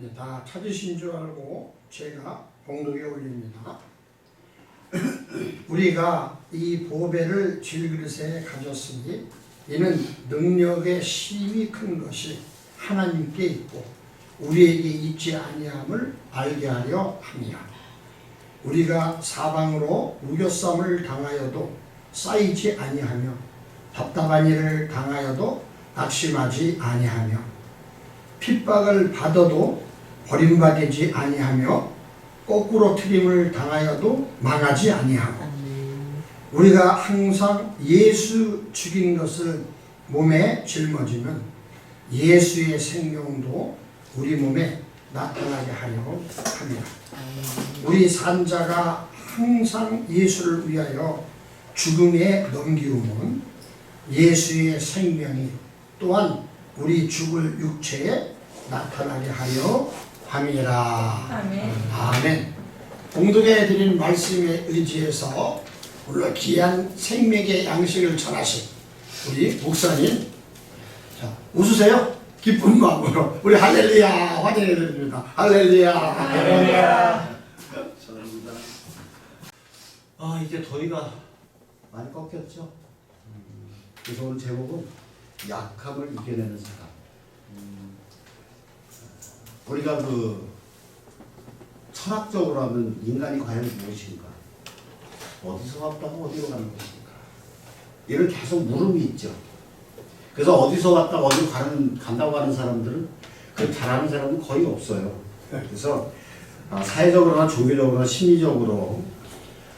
네, 다 찾으신 줄 알고 제가 봉독에 올립니다. 우리가 이 보배를 질그릇에 가졌으니 이는 능력의 심이 큰 것이 하나님께 있고 우리에게 있지 아니함을 알게 하려 함이라. 우리가 사방으로 우겨쌈을 당하여도 쌓이지 아니하며 답답한 일을 당하여도 낙심하지 아니하며 핍박을 받아도 버림받지 아니하며 거꾸로 트림을 당하여도 망하지 아니하고 우리가 항상 예수 죽인 것을 몸에 짊어지면 예수의 생명도 우리 몸에 나타나게 하려 합니다. 우리 산자가 항상 예수를 위하여 죽음에 넘기우면 예수의 생명이 또한 우리 죽을 육체에 나타나게 하려 함이라. 아멘. 아멘. 공동에 드린 말씀에 의지해서 물론 귀한 생명의 양식을 전하신 우리 목사님 자 웃으세요 기쁜 마음으로 우리 할렐루야 환영해 드립니다 할렐루야 할렐루야. 감사합니다. 아 이제 더위가 많이 꺾였죠. 음, 그래서 오늘 제목은 약함을 이겨내는 사람. 음, 우리가 그 철학적으로 하면 인간이 과연 무엇인가? 어디서 왔다고 어디로 가는 것인가? 이런 계속 물음이 있죠. 그래서 어디서 왔다가 어디로 가는, 간다고 하는 사람들은 그 잘하는 사람은 거의 없어요. 그래서 아, 사회적으로나 종교적으로나 심리적으로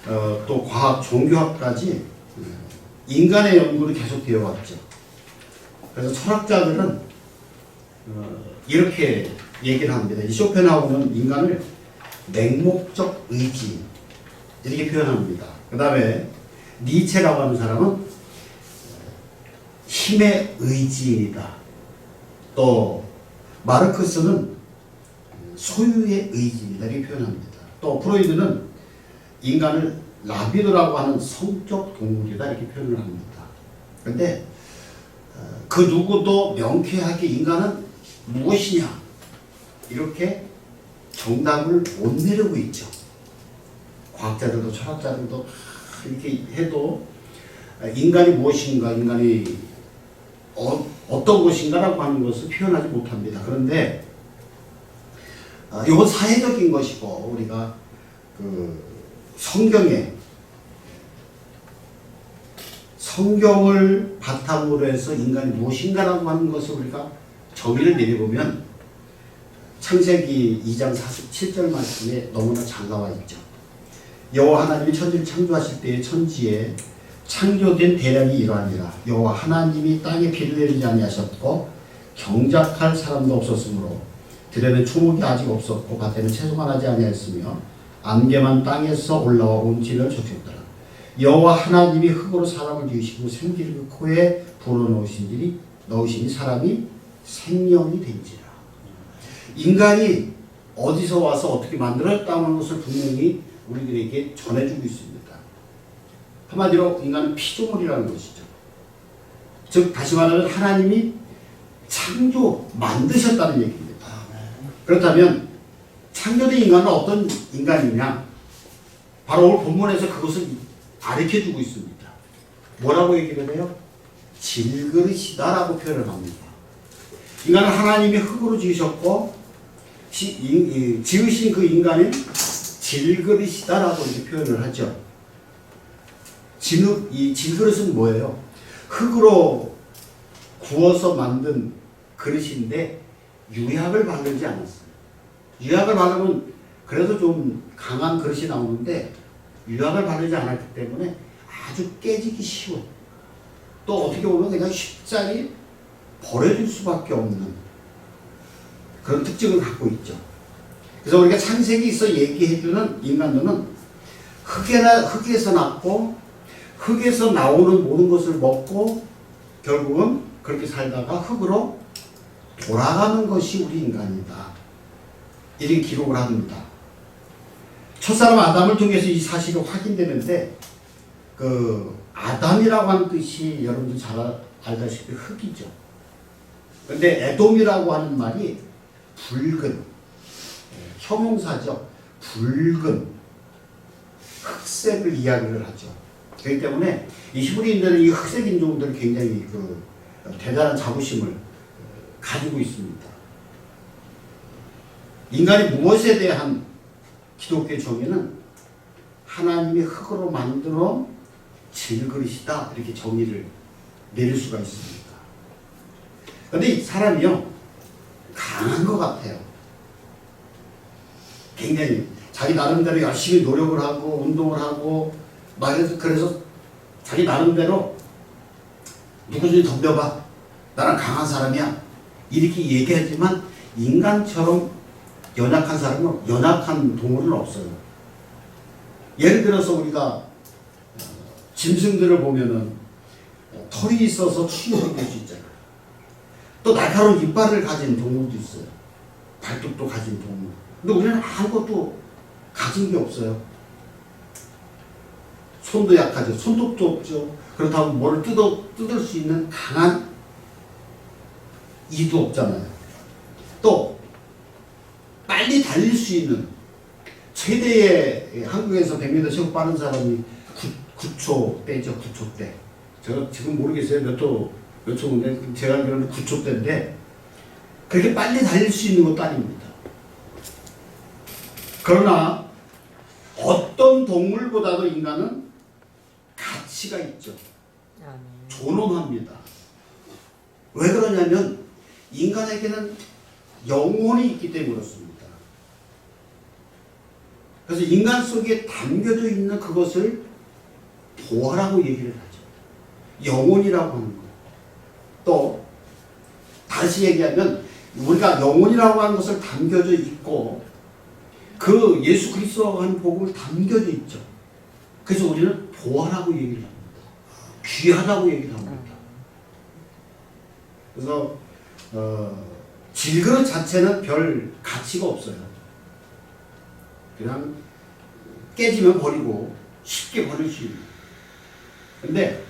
어, 또 과학, 종교학까지 음, 인간의 연구를 계속 되어 왔죠. 그래서 철학자들은 어, 이렇게 얘기를 합니다. 이 쇼펜하우는 인간을 맹목적 의지 이렇게 표현합니다. 그 다음에 니체라고 하는 사람은 어, 힘의 의지이다. 또 마르크스는 소유의 의지이다 이렇게 표현합니다. 또 프로이드는 인간을 라비도라고 하는 성적 동물이다 이렇게 표현을 합니다. 그런데 어, 그 누구도 명쾌하게 인간은 무엇이냐 이렇게 정답을 못 내리고 있죠. 과학자들도 철학자들도 이렇게 해도 인간이 무엇인가 인간이 어, 어떤 것인가라고 하는 것을 표현하지 못합니다. 그런데 아, 이건 사회적인 것이고 우리가 그 성경에 성경을 바탕으로 해서 인간이 무엇인가라고 하는 것을 우리가 정의를 내려보면 창세기 2장 47절 말씀에 너무나 잘 나와 있죠. 여호와 하나님이 천지를 창조하실 때에 천지에 창조된 대량이 이러하니라. 여호와 하나님이 땅에 비를 내리지 아니하셨고 경작할 사람도 없었으므로 들에는 초목이 아직 없었고 밭에는 채소가 나지 아니하였으며 안개만 땅에서 올라와 온지를 적셨더라. 여호와 하나님이 흙으로 사람을 지으시고 생기를 그 코에 불어넣으신지니 넣으시니 사람이 생명이 된지라. 인간이 어디서 와서 어떻게 만들었다는 것을 분명히 우리들에게 전해주고 있습니다. 한마디로 인간은 피조물이라는 것이죠. 즉 다시 말하면 하나님이 창조 만드셨다는 얘기입니다. 그렇다면 창조된 인간은 어떤 인간이냐? 바로 오늘 본문에서 그것을 가르쳐주고 있습니다. 뭐라고 얘기를 해요? 질그릇이다라고 표현을 합니다. 인간은 하나님이 흙으로 지으셨고 지, 인, 이, 지으신 그 인간은 질그릇이다라고 이렇게 표현을 하죠. 진흙, 이 질그릇은 뭐예요? 흙으로 구워서 만든 그릇인데 유약을 바르지 않았어요. 유약을 바르면 그래도 좀 강한 그릇이 나오는데 유약을 바르지 않았기 때문에 아주 깨지기 쉬워. 또 어떻게 보면 그냥 쉽사리 버려질 수밖에 없는 그런 특징을 갖고 있죠. 그래서 우리가 창세기 있어 얘기해주는 인간들은 흙에나, 흙에서 났고 흙에서 나오는 모든 것을 먹고 결국은 그렇게 살다가 흙으로 돌아가는 것이 우리 인간이다. 이렇게 기록을 합니다. 첫사람 아담을 통해서 이 사실이 확인되는데 그 아담이라고 하는 뜻이 여러분들 잘 알다시피 흙이죠. 근데 에돔이라고 하는 말이 붉은 형용사죠. 붉은 흑색을 이야기를 하죠. 그렇기 때문에 이 히브리인들은 이 흑색 인종들을 굉장히 그 대단한 자부심을 가지고 있습니다. 인간이 무엇에 대한 기독교의 정의는 하나님이 흙으로 만들어 질그릇이다 이렇게 정의를 내릴 수가 있습니다. 이 사람이요 것 같아요. 굉장히 자기 나름대로 열심히 노력을 하고 운동을 하고 말해서 그래서 자기 나름대로 누구든지 덤벼봐 나는 강한 사람이야 이렇게 얘기하지만 인간처럼 연약한 사람은 연약한 동물은 없어요. 예를 들어서 우리가 어, 짐승들을 보면은 어, 털이 있어서 추격이 될수 있잖아요. 또 날카로운 이빨을 가진 동물도 있어요. 발톱도 가진 동물. 근데 우리는 아무것도 가진 게 없어요. 손도 약하죠. 손톱도 없죠. 그렇다고 뭘 뜯어, 뜯을 수 있는 강한 이도 없잖아요. 또 빨리 달릴 수 있는 최대의 한국에서 100m 최고 빠른 사람이 9, 9초 때죠. 9초 때. 제가 지금 모르겠어요. 몇 초, 몇 초인데 제가 알기로는 9초 때인데 그렇게 빨리 달릴 수 있는 것도 아닙니다. 그러나 어떤 동물보다도 인간은 가치가 있죠. 존엄합니다. 왜 그러냐면 인간에게는 영혼이 있기 때문에 그렇습니다. 그래서 인간 속에 담겨져 있는 그것을 보아라고 얘기를 하죠. 영혼이라고 하는 거. 또 다시 얘기하면 우리가 영혼이라고 하는 것을 담겨져 있고 그 예수 그리스도와 하는 복음을 담겨져 있죠. 그래서 우리는 보아라고 얘기를 합니다. 귀하다고 얘기를 합니다. 그래서 어, 질그릇 자체는 별 가치가 없어요. 그냥 깨지면 버리고 쉽게 버릴 수 있는. 근데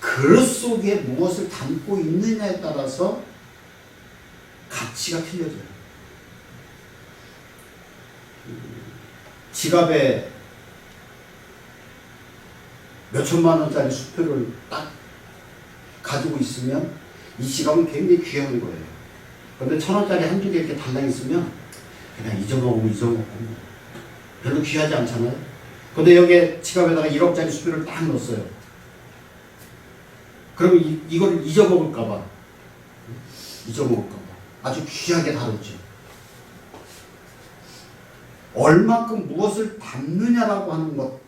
그릇 속에 무엇을 담고 있느냐에 따라서 가치가 틀려져요. 지갑에 몇 천만 원짜리 수표를 딱 가지고 있으면 이 지갑은 굉장히 귀한 거예요. 그런데 천 원짜리 한두 개 이렇게 달랑 있으면 그냥 잊어먹으면 잊어먹고 별로 귀하지 않잖아요. 근데 여기에 지갑에다가 1억짜리 수표를 딱 넣었어요. 그러면 이, 이걸 잊어먹을까봐 잊어먹을까봐 아주 귀하게 다뤘죠. 얼만큼 무엇을 담느냐라고 하는 것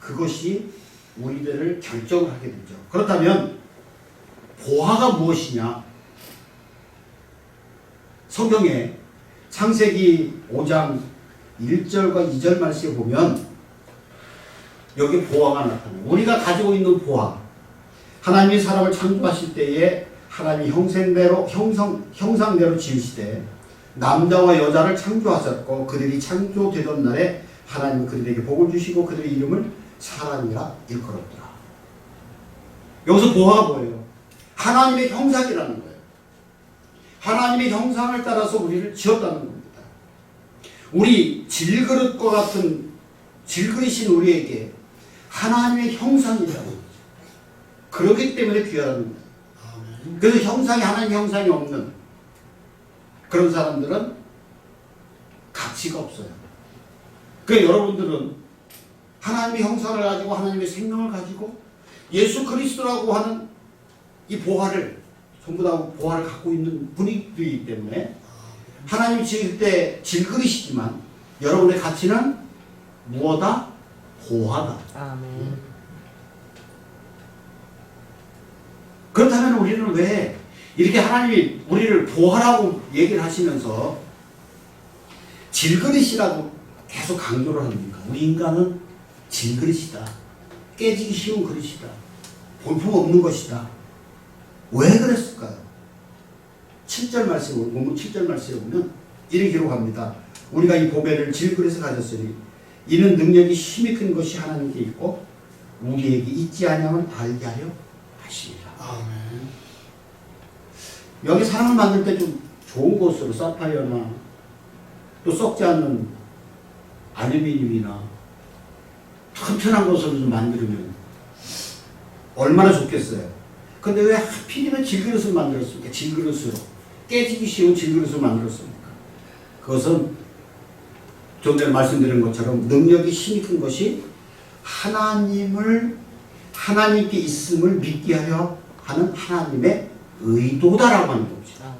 그것이 우리들을 결정을 하게 되죠. 그렇다면 보화가 무엇이냐? 성경에 창세기 5장 1절과 2절 말씀에 보면 여기 보화가 나타나요. 우리가 가지고 있는 보화. 하나님이 사람을 창조하실 때에 하나님이 형상대로 형성 형상대로 지으시되 남자와 여자를 창조하셨고 그들이 창조되던 날에 하나님 그들에게 복을 주시고 그들의 이름을 사람이라 일컬었더라. 여기서 보화가 뭐예요? 하나님의 형상이라는 거예요. 하나님의 형상을 따라서 우리를 지었다는 겁니다. 우리 질그릇과 같은 질그릇인 우리에게 하나님의 형상이라는. 그렇기 때문에 귀하다는 거예요. 그래서 형상이 하나님 형상이 없는 그런 사람들은 가치가 없어요. 그러니까 여러분들은 하나님의 형상을 가지고 하나님의 생명을 가지고 예수 그리스도라고 하는 이 보화를 전부 다 보화를 갖고 있는 분이기 때문에 하나님이 지을 때 질그릇이지만 여러분의 가치는 무엇다? 보화다. 아멘. 그렇다면 우리는 왜 이렇게 하나님이 우리를 보하라고 얘기를 하시면서 질그릇이라고 계속 강조를 합니까? 우리 인간은 질그릇이다. 깨지기 쉬운 그릇이다. 볼품 없는 것이다. 왜 그랬을까요? 7절 말씀, 본문 7절 말씀에 보면 이렇게 기록합니다. 우리가 이 보배를 질그릇에 가졌으니 이는 능력이 힘이 큰 것이 하나님께 있고 우리에게 있지 아니함을 알게 하려 하십니다. 아멘. 여기 사람을 만들 때 좀 좋은 곳으로 사파이어나 또 썩지 않는 알루미늄이나 튼튼한 것으로 좀 만들면 얼마나 좋겠어요. 근데 왜 하필이면 질그릇을 만들었습니까? 질그릇으로. 깨지기 쉬운 질그릇을 만들었습니까? 그것은 좀 전에 말씀드린 것처럼 능력이 힘이 큰 것이 하나님을 하나님께 있음을 믿게 하려 하는 하나님의 의도다라고 하는 겁니다.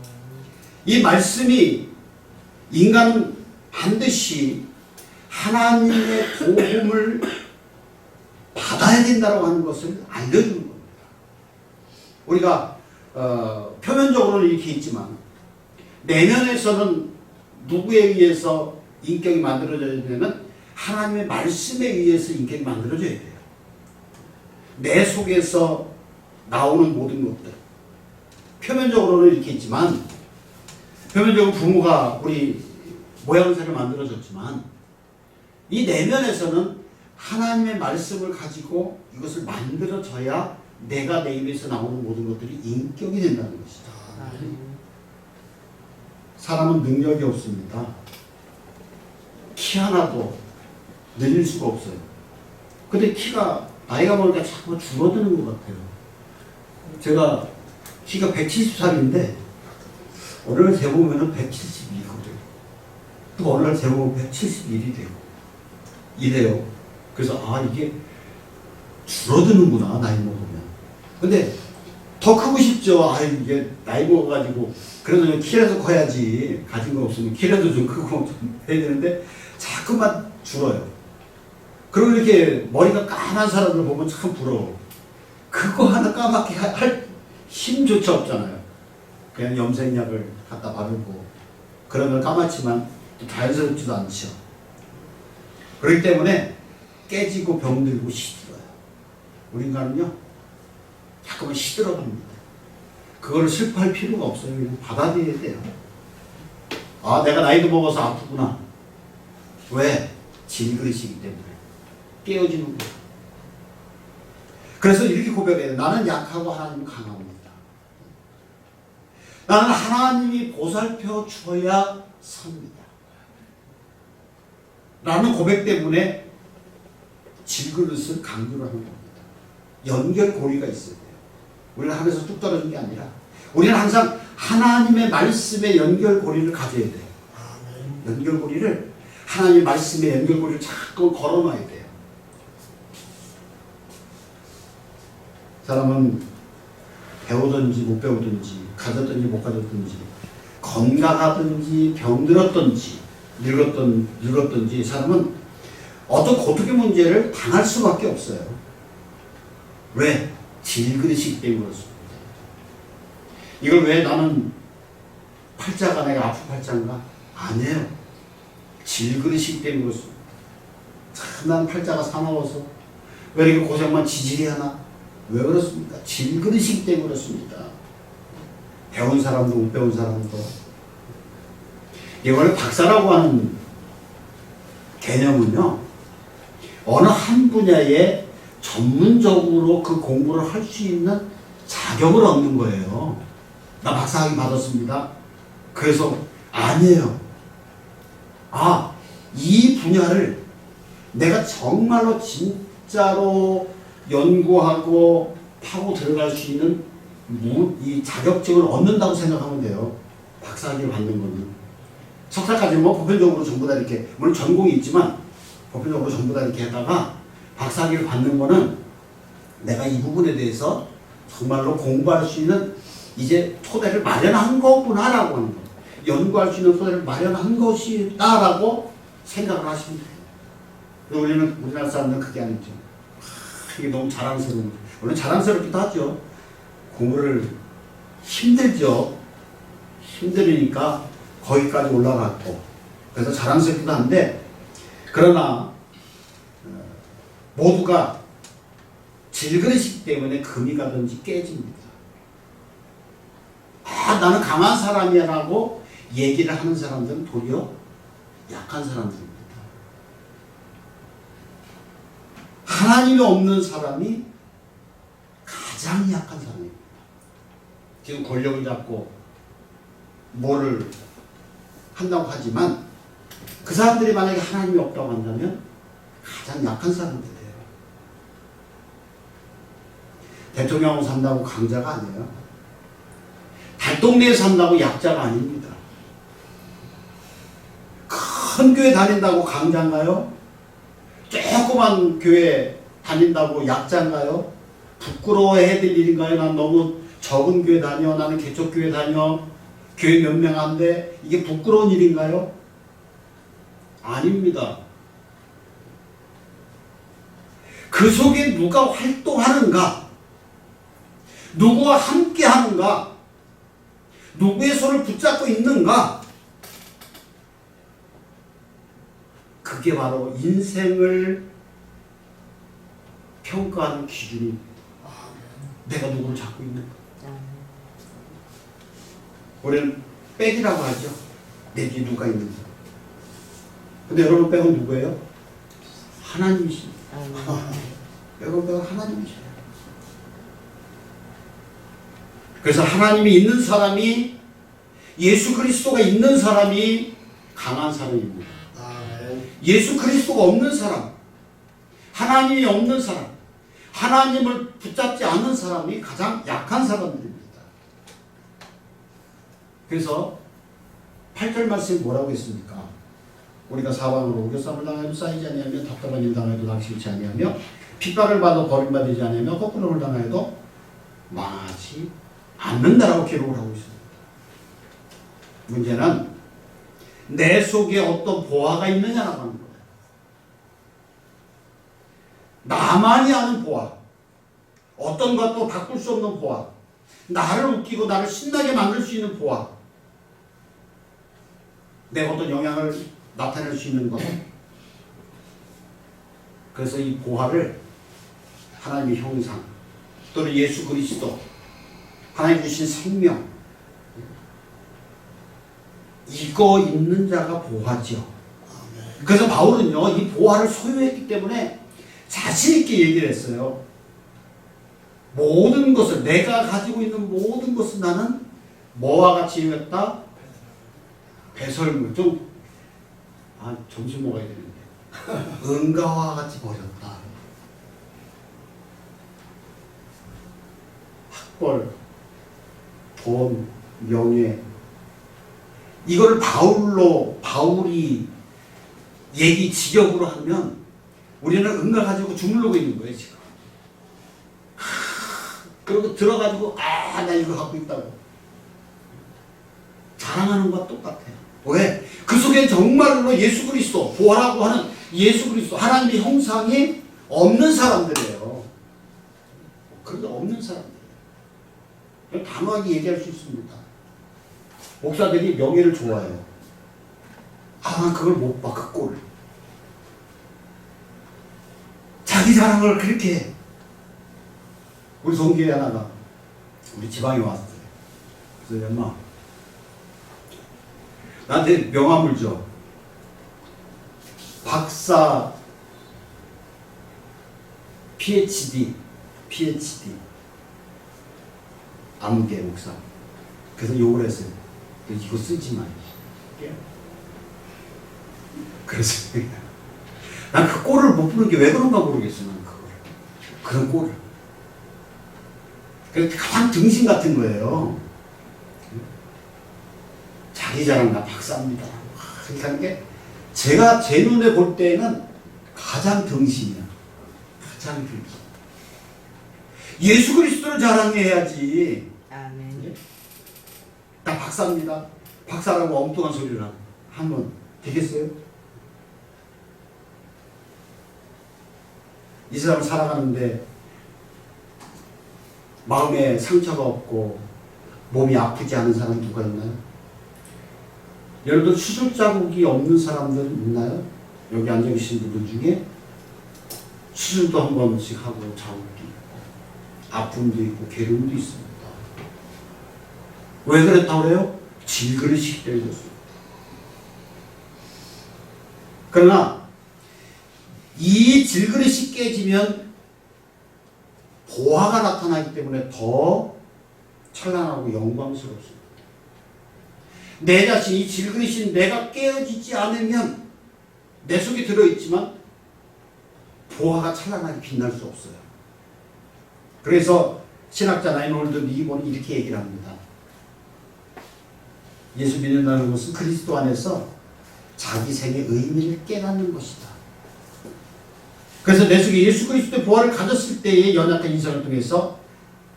이 말씀이 인간은 반드시 하나님의 도움을 받아야 된다고 하는 것을 알려주는 겁니다. 우리가 어, 표면적으로는 이렇게 있지만 내면에서는 누구에 의해서 인격이 만들어져야 되냐면 하나님의 말씀에 의해서 인격이 만들어져야 돼요. 내 속에서 나오는 모든 것들 표면적으로는 이렇게 있지만 표면적으로 부모가 우리 모양새를 만들어줬지만 이 내면에서는 하나님의 말씀을 가지고 이것을 만들어져야 내가 내 입에서 나오는 모든 것들이 인격이 된다는 것이다. 사람은 능력이 없습니다. 키 하나도 늘릴 수가 없어요. 근데 키가 나이가 먹으니까 자꾸 줄어드는 것 같아요. 제가 키가 170살인데 어느 날 재보면은 172거든요. 또 어느 날 재보면 171이 되고 이래요. 그래서 아 이게 줄어드는구나 나이 먹으면. 근데 더 크고 싶죠. 아 이게 나이 먹어가지고 그래도 좀 키라도 커야지 가진 거 없으면 키라도 좀 크고 좀 해야 되는데 자꾸만 줄어요. 그리고 이렇게 머리가 까만 사람들 보면 참 부러워. 그거 하나 까맣게 할 힘조차 없잖아요. 그냥 염색약을 갖다 바르고 그러면 까맣지만 또 자연스럽지도 않죠. 그렇기 때문에 깨지고 병들고 시들어요. 우리 인간은요, 자꾸만 시들어갑니다. 그걸 슬퍼할 필요가 없어요. 그냥 받아들여야 돼요. 아, 내가 나이도 먹어서 아프구나. 왜? 질그릇이기 때문에. 깨어지는 거예요. 그래서 이렇게 고백해요. 나는 약하고 하나님은 강합니다. 나는 하나님이 보살펴 줘야 삽니다. 라는 고백 때문에 질그릇을 강조를 하는 겁니다. 연결고리가 있어야 돼요. 우리는 하늘에서 뚝 떨어진 게 아니라 우리는 항상 하나님의 말씀에 연결고리를 가져야 돼요. 연결고리를 하나님의 말씀에 연결고리를 자꾸 걸어놔야 돼요. 사람은 배우든지 못 배우든지 가졌든지 못 가졌든지 건강하든지 병들었든지 늙었던 늙었든지 사람은 어떤 고통의 문제를 당할 수밖에 없어요. 왜? 질그릇이기 때문에 그렇습니다. 이걸 왜 나는 팔자가 내가 아픈 팔자인가? 아니에요. 질그릇이기 때문에 그렇습니다. 참, 난 팔자가 사나워서 왜 이렇게 고생만 지질이 하나? 왜 그렇습니까? 질그릇이기 때문에 그렇습니다. 배운 사람도 못 배운 사람도 이번에 박사라고 하는 개념은요 어느 한 분야에 전문적으로 그 공부를 할 수 있는 자격을 얻는 거예요. 나 박사학위 받았습니다. 그래서 아니에요. 아, 이 분야를 내가 정말로 진짜로 연구하고 파고 들어갈 수 있는 무- 이 자격증을 얻는다고 생각하면 돼요. 박사학위를 받는 거는. 석사까지는 뭐 보편적으로 전부 다 이렇게, 물론 전공이 있지만 보편적으로 전부 다 이렇게 하다가 박사학위를 받는 거는 내가 이 부분에 대해서 정말로 공부할 수 있는 이제 토대를 마련한 거구나라고 하는 거. 연구할 수 있는 토대를 마련한 것이다라고 생각을 하시면 돼요. 우리는 우리나라 사람들은 그게 아니죠. 하, 이게 너무 자랑스러운 거. 물론 자랑스럽기도 하죠. 공부를 힘들죠. 힘들으니까 거기까지 올라갔고 그래서 자랑스럽기도 한데 그러나 어, 모두가 질그릇이기 때문에 금이 가든지 깨집니다. 아 나는 강한 사람이야라고 얘기를 하는 사람들은 도리어 약한 사람들입니다. 하나님이 없는 사람이 가장 약한 사람입니다. 지금 권력을 잡고 뭐를 한다고 하지만 그 사람들이 만약에 하나님이 없다고 한다면 가장 약한 사람들이에요. 대통령하고 산다고 강자가 아니에요. 달동네에 산다고 약자가 아닙니다. 큰 교회 다닌다고 강자인가요? 조그만 교회 다닌다고 약자인가요? 부끄러워해야 될 일인가요? 난 너무 적은 교회 다녀. 나는 개척교회 다녀. 교회 몇 명 안 돼. 이게 부끄러운 일인가요? 아닙니다. 그 속에 누가 활동하는가? 누구와 함께 하는가? 누구의 손을 붙잡고 있는가? 그게 바로 인생을 평가하는 기준입니다. 내가 누구를 잡고 있는가? 우리는 백이라고 하죠. 내 뒤에 누가 있는가? 근데 여러분 백은 누구예요? 하나님이십니다. 여러분 백은 하나님이세요. 그래서 하나님이 있는 사람이 예수 그리스도가 있는 사람이 강한 사람입니다. 예수 그리스도가 없는 사람, 하나님이 없는 사람, 하나님을 붙잡지 않는 사람이 가장 약한 사람들입니다. 그래서 8절 말씀이 뭐라고 했습니까? 우리가 사방으로 우겨쌈을 당하여도 쌓이지 아니하며 답답한 일 당하여도 낙심치 아니하며 핍박을 받아 버림받지 아니하며 거꾸로를 당하여도 망하지 않는다라고 기록을 하고 있습니다. 문제는 내 속에 어떤 보화가 있느냐라고 하는 거예요. 나만이 아는 보화. 어떤 것도 바꿀 수 없는 보화. 나를 웃기고 나를 신나게 만들 수 있는 보화. 내 어떤 영향을 나타낼 수 있는 것. 그래서 이 보화를 하나님의 형상 또는 예수 그리스도 하나님 주신 생명 이거 있는 자가 보화죠. 그래서 바울은요 이 보화를 소유했기 때문에 자신 있게 얘기를 했어요. 모든 것을 내가 가지고 있는 모든 것을 나는 뭐와 같이 여겼다? 배설물 좀 아, 점심 먹어야 되는데 은가와 같이 버렸다. 학벌, 돈, 명예 이거를 바울로 바울이 얘기 직역으로 하면 우리는 은가 가지고 주물르고 있는 거예요 지금. 하, 그리고 들어가지고 아 나 이거 갖고 있다고 자랑하는 것과 똑같아요. 왜? 그 속에 정말로 예수 그리스도 보아라고 하는 예수 그리스도 하나님의 형상이 없는 사람들이에요. 그런데 없는 사람들. 단호하게 얘기할 수 있습니다. 목사들이 명예를 좋아해요. 아, 난 그걸 못 봐, 그 꼴을. 자기 자랑을 그렇게 해. 우리 동기에 하나가 우리 지방에 왔어요. 그래서 엄마, 나한테 명함을 줘. 박사 PhD, PhD. 암계 목사. 그래서 욕을 했어요. 이거 쓰지 마. 그래서 난 그 꼴을 못 부는 게 왜 그런가 모르겠어. 난 그걸. 그런 꼴을. 그 가장 등신 같은 거예요. 자기 자랑 나 박사입니다. 하는 게 제가 제 눈에 볼 때는 가장 등신이야. 가장 등신. 예수 그리스도를 자랑해야지. 아멘. 나 박사입니다. 박사라고 엉뚱한 소리를 하면 되겠어요? 이 사람 살아가는데 마음에 상처가 없고 몸이 아프지 않은 사람 누가 있나요? 여러분 수술 자국이 없는 사람들 있나요? 여기 앉아 계신 분들 중에 수술도 한 번씩 하고 자국이 있고 아픔도 있고 괴로움도 있습니다. 왜 그랬다고 그래요? 질그릇이 깨졌습니다. 그러나 이 질그릇이 깨지면 보화가 나타나기 때문에 더 찬란하고 영광스럽습니다. 내 자신이 질그리신 내가 깨어지지 않으면 내 속에 들어있지만 보화가 찬란하게 빛날 수 없어요. 그래서 신학자 라인홀드 리본은 이렇게 얘기를 합니다. 예수 믿는다는 것은 그리스도 안에서 자기 생의 의미를 깨닫는 것이다. 그래서 내 속에 예수 그리스도의 보화를 가졌을 때의 연약한 인생을 통해서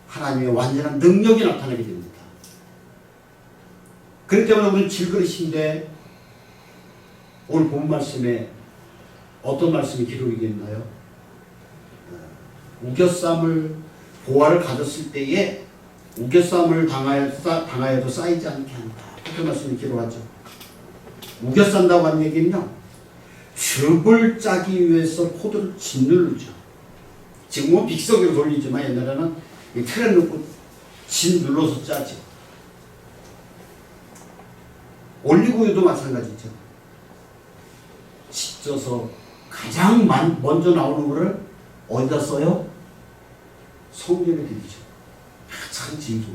하나님의 완전한 능력이 나타나게 됩니다. 그렇기 때문에 오늘 질그릇인데 오늘 본 말씀에 어떤 말씀이 기록이 됐나요? 우겨쌈을 보화를 가졌을 때에 우겨쌈을 당하여, 당하여도 쌓이지 않게 한다. 그렇게 말씀이 기록하죠. 우겨싼다고 하는 얘기는요. 즙을 짜기 위해서 포도를 짓누르죠. 지금은 빅서기로 돌리지만 옛날에는 이 틀에 넣고 진 눌러서 짜죠. 올리고유도 마찬가지죠. 짓져서 가장 만- 먼저 나오는 거를 어디다 써요? 성경에 드리죠. 가장 진수.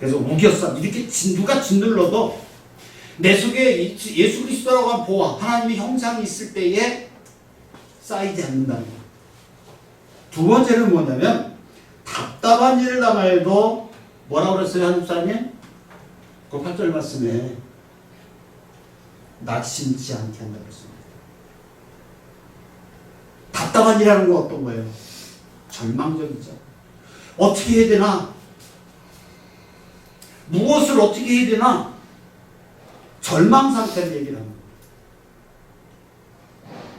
그래서 우겨쌈 이렇게 진- 누가 짓눌러도 내 속에 이- 예수 그리스도라고 한 보아 하나님의 형상이 있을 때에 쌓이지 않는다는 거. 두 번째는 뭐냐면 답답한 일을 당하여도 뭐라고 그랬어요 한국 사람이? 그 8절 말씀에 낙심치 않게 한다고 했습니다. 답답한 일이라는 건 어떤 거예요? 절망적이죠. 어떻게 해야 되나? 무엇을 어떻게 해야 되나? 절망 상태를 얘기를 합니다.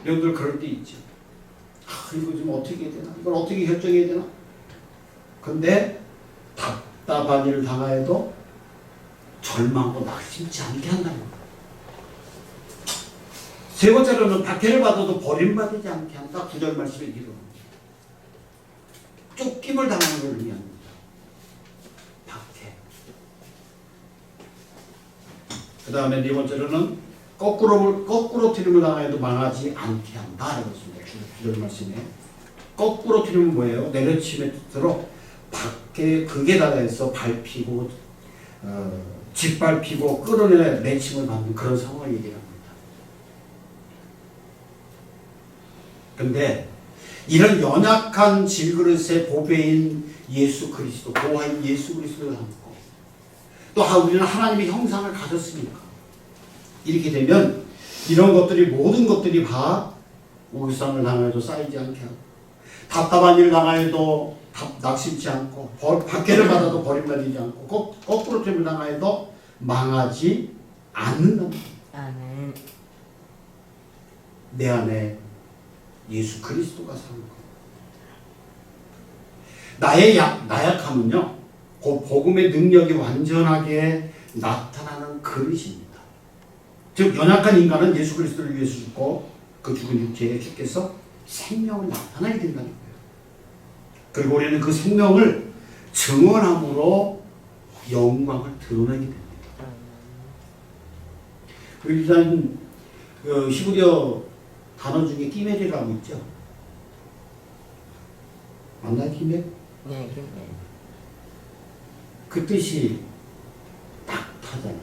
여러분들 그럴 때 있죠. 아, 이거 좀 어떻게 해야 되나? 이걸 어떻게 결정해야 되나? 근데 답답한 일을 당하여도 절망하고 낙심치 않게 한다는 거예요. 세 번째로는 박해를 받아도 버림받지 않게 한다. 구절 말씀에 이루. 쫓김을 당하는 걸 의미합니다. 박해. 그 다음에 네 번째로는 거꾸로 거꾸로 튀림을 당하여도 망하지 않게 했습니다. 구- 구절 말씀에 거꾸로 튀림은 뭐예요? 내려침에 뜻으로 밖에 극에 달해서 밟히고 어, 짓밟히고 끌어내 내침을 받는 그런 상황을 얘기합니다. 근데 이런 연약한 질그릇의 보배인 예수 그리스도, 보화인 예수 그리스도를 담고 또 하- 우리는 하나님의 형상을 가졌으니까 이렇게 되면 이런 것들이 모든 것들이 다 우상을 당하여도 쌓이지 않게 하고 답답한 일을 당하여도 답- 낙심치 않고 벌, 박해를 받아도 버림받지 않고 거, 거꾸로 됨을 당하여도 망하지 않는다. 아멘. 내 안에 예수 그리스도가 사는 거. 나의 약, 나약함은요, 그 복음의 능력이 완전하게 나타나는 그릇입니다. 즉, 연약한 인간은 예수 그리스도를 위해서 죽고, 그 죽은 육체에 주께서 생명을 나타나게 된다는 거예요. 그리고 우리는 그 생명을 증언함으로 영광을 드러내게 됩니다. 일단 그 히브리어 단어 중에 끼멜이라고 있죠. 맞나요, 끼멜? 네, 네. 그 뜻이 딱 타잖아.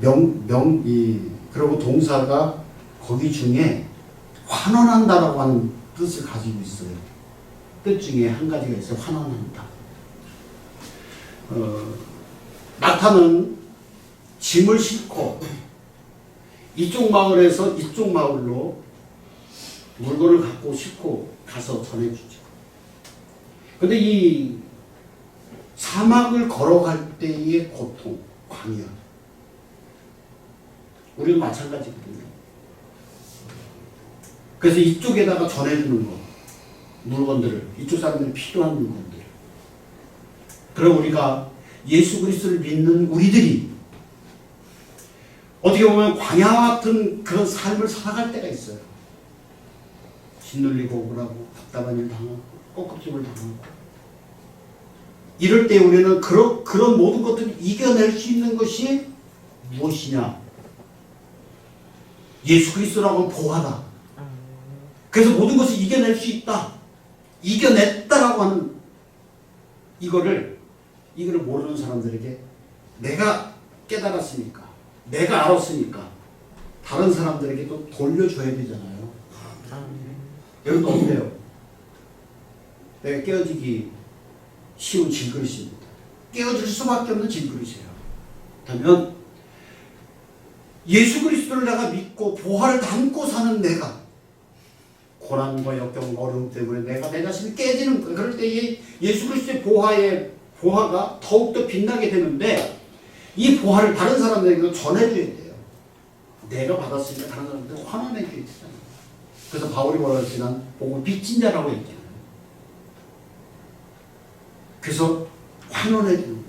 명, 명, 이, 그리고 동사가 거기 중에 환원한다라고 하는 뜻을 가지고 있어요. 뜻 중에 한 가지가 있어요. 환원한다. 어, 나타는 짐을 싣고 이쪽 마을에서 이쪽 마을로 물건을 갖고 싣고 가서 전해주죠. 근데 이 사막을 걸어갈 때의 고통, 광야. 우리도 마찬가지거든요. 그래서 이쪽에다가 전해주는 거, 물건들을, 이쪽 사람들이 필요한 물건들. 그럼 우리가 예수 그리스도를 믿는 우리들이 어떻게 보면 광야 같은 그런 삶을 살아갈 때가 있어요. 짓눌리고 억울하고 답답한 일 당하고 꺾임을 당하고 이럴 때 우리는 그런, 그런 모든 것들을 이겨낼 수 있는 것이 무엇이냐? 예수 그리스도라고 보화다. 그래서 모든 것을 이겨낼 수 있다. 이겨냈다라고 하는 이거를 이걸 모르는 사람들에게 내가 깨달았으니까 내가 알았으니까 다른 사람들에게 또 돌려줘야 되잖아요. 여러분 어때요? 내가 깨어지기 쉬운 질그릇입니다. 깨어질 수밖에 없는 질그릇이에요. 그러면 예수 그리스도를 내가 믿고 보화를 담고 사는 내가 고난과 역경 어려움 때문에 내가 내 자신이 깨지는 거예요. 그럴 때이 예수 그리스도의 보화의 보화가 더욱더 빛나게 되는데 이 보화를 다른 사람들에게도 전해줘야 돼요. 내가 받았으니까 다른 사람들한테 환원해줘야 되잖아요. 그래서 바울이 뭐라 했지? 난 복음을 빚진 자라고 했잖아요. 그래서 환원해주는 거예요.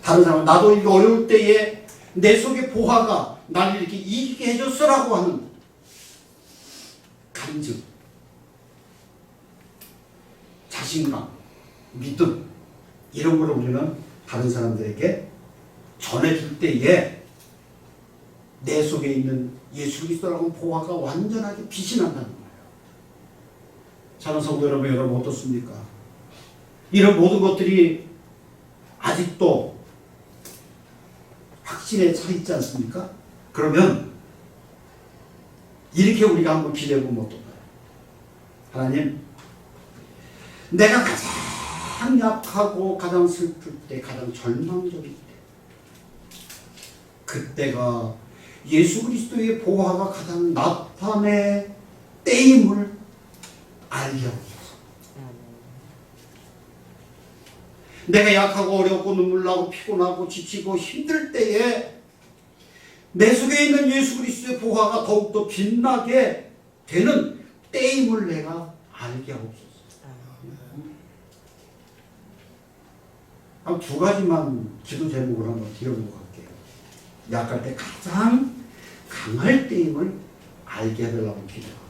다른 사람은 나도 이거 어려울 때에 내 속의 보화가 나를 이렇게 이기게 해줬어라고 하는 간증, 자신감, 믿음 이런 걸 우리는 다른 사람들에게 전해줄 때에 내 속에 있는 예수 그리스도라고 보화가 완전하게 빛이 난다는 거예요. 사는 성도 여러분, 여러분 어떻습니까? 이런 모든 것들이 아직도 확신에 차 있지 않습니까? 그러면 이렇게 우리가 한번 기대해 보면 어떨까요? 하나님, 내가 가장 약하고 가장 슬플 때, 가장 절망적일 때, 그때가 예수 그리스도의 보화가 가장 나타내 때임을 알게소서. 내가 약하고 어렵고 눈물 나고 피곤하고 지치고 힘들 때에 내 속에 있는 예수 그리스도의 보화가 더욱더 빛나게 되는 때임을 내가 알게 하옵소서. 한두 가지만 기도 제목을 한번 드려보고 갈게요. 약할 때 가장 강할 때임을 알게 해달라고 기도하고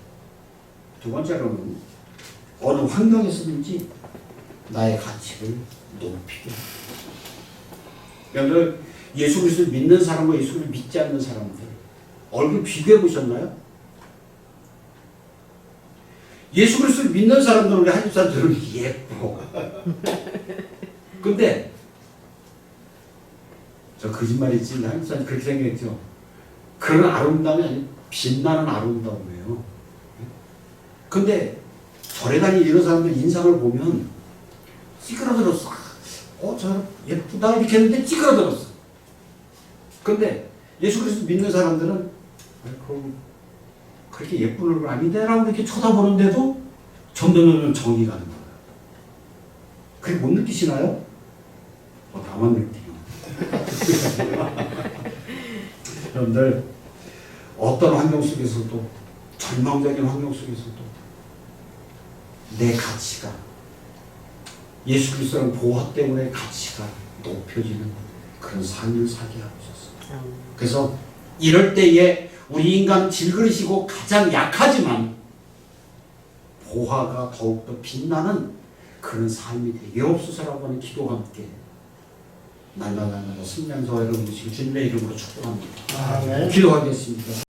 두 번째로는 어느 환경에서든지 나의 가치를 높이게 합니다. 여러분들 예수 그리스도를 믿는 사람과 예수 그리스도를 믿지 않는 사람들 얼굴 비교해 보셨나요? 예수 그리스도를 믿는 사람들은 우리 한국 사람들은 예뻐. 근데 저 거짓말이지 한국 사람 그렇게 생각했죠. 그런 아름다움이 아니고 빛나는 아름다움이에요. 근데 절에 다니는 이런 사람들 인상을 보면 찌그러들었어. 어, 저 예쁘다 이렇게 했는데 찌그러들었어. 근데 예수 그리스도 믿는 사람들은 아이고, 그렇게 예쁜 얼굴 아닌데라고 이렇게 쳐다보는데도 점점 정이 가는 거예요. 그게 못 느끼시나요? 어, 나만 느끼요. 여러분들 어떤 환경 속에서도 절망적인 환경 속에서도 내 가치가 예수 그리스도의 보호 때문에 가치가 높여지는 그런 삶을 살게 하옵소서. 그래서 이럴 때에 우리 인간 질그릇이고 가장 약하지만 보화가 더욱더 빛나는 그런 삶이 되게 없소서라고 하는 기도와 함께 날마다 날마다 승리하면서 여러분들 주님의 이름으로 축복합니다. 아멘. 기도하겠습니다.